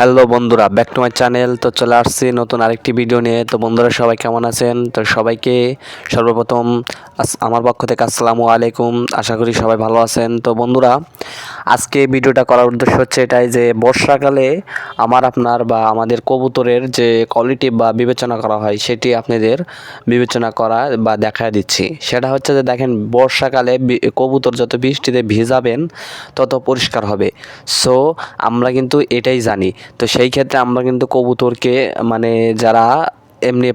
Hello বন্ধুরা, back to my channel. তো চলে আসছি নতুন আরেকটি ভিডিও নিয়ে। তো বন্ধুরা, সবাই কেমন আছেন? তো সবাইকে সর্বপ্রথম আমার পক্ষ থেকে আসসালামু আলাইকুম। আশা করি সবাই ভালো আছেন। তো বন্ধুরা আজকে ভিডিওটা করার উদ্দেশ্য হচ্ছে এটাই যে বর্ষাকালে আমার আপনার বা আমাদের কবুতরের যে কোয়ালিটি বা বিবেচনা করা হয়, সেটি আপনাদের বিবেচনা করা বা দেখা দিচ্ছি। সেটা হচ্ছে যে দেখেন, বর্ষাকালে কবুতর যত বৃষ্টিতে ভিজাবেন, তত পরিষ্কার হবে। সো আমরা কিন্তু এটাই জানি। তো সেই ক্ষেত্রে আমরা কিন্তু কবুতরকে মানে যারা এমনি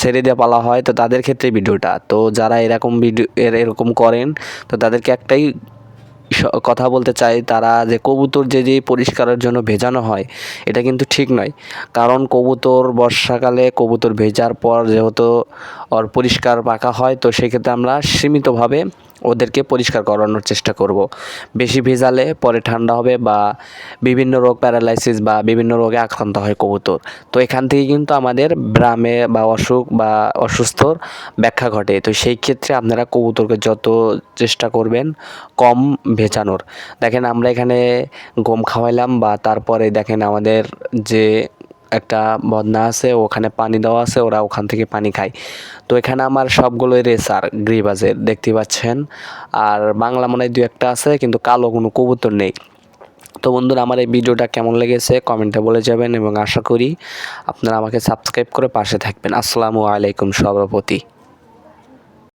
ছেড়ে দিয়ে পালা হয়, তো তাদের ক্ষেত্রে ভিডিওটা। তো যারা এরকম ভিডিও এরকম করেন, তো তাদেরকে একটাই কথা বলতে চাই তারা যে কবুতর যে যে পরিষ্কারের জন্য ভেজানো হয়, এটা কিন্তু ঠিক নয়। কারণ কবুতর বর্ষাকালে কবুতর ভেজার পর যেহেতু ওর পরিষ্কার পাকা হয়, তো সেক্ষেত্রে আমরা সীমিতভাবে ওদেরকে পরিষ্কার করানোর চেষ্টা করব। বেশি ভেজালে পরে ঠান্ডা হবে বা বিভিন্ন রোগ প্যারালাইসিস বা বিভিন্ন রোগে আক্রান্ত হয় কবুতর। তো এখান থেকে কিন্তু আমাদের ব্রামে বা অসুখ বা অসুস্থর ব্যাখ্যা ঘটে। তো সেই ক্ষেত্রে আপনারা কবুতরকে যত চেষ্টা করবেন কম ভেজানোর। দেখেন আমরা এখানে গম খাওয়াইলাম বা তারপরে দেখেন আমাদের যে একটা বদনা আছে, ওখানে পানি দেওয়া আছে, ওরা ওখান থেকে পানি খায়। তো এখানে আমার সবগুলোই রেসার গ্রিবাজের দেখতে পাচ্ছেন। আর বাংলা মনে হয় দু একটা আছে, কিন্তু কালো কোনো কবুতর নেই। তো বন্ধুরা, আমার এই ভিডিওটা কেমন লেগেছে কমেন্টে বলে যাবেন এবং আশা করি আপনারা আমাকে সাবস্ক্রাইব করে পাশে থাকবেন। আসসালামু আলাইকুম সবার প্রতি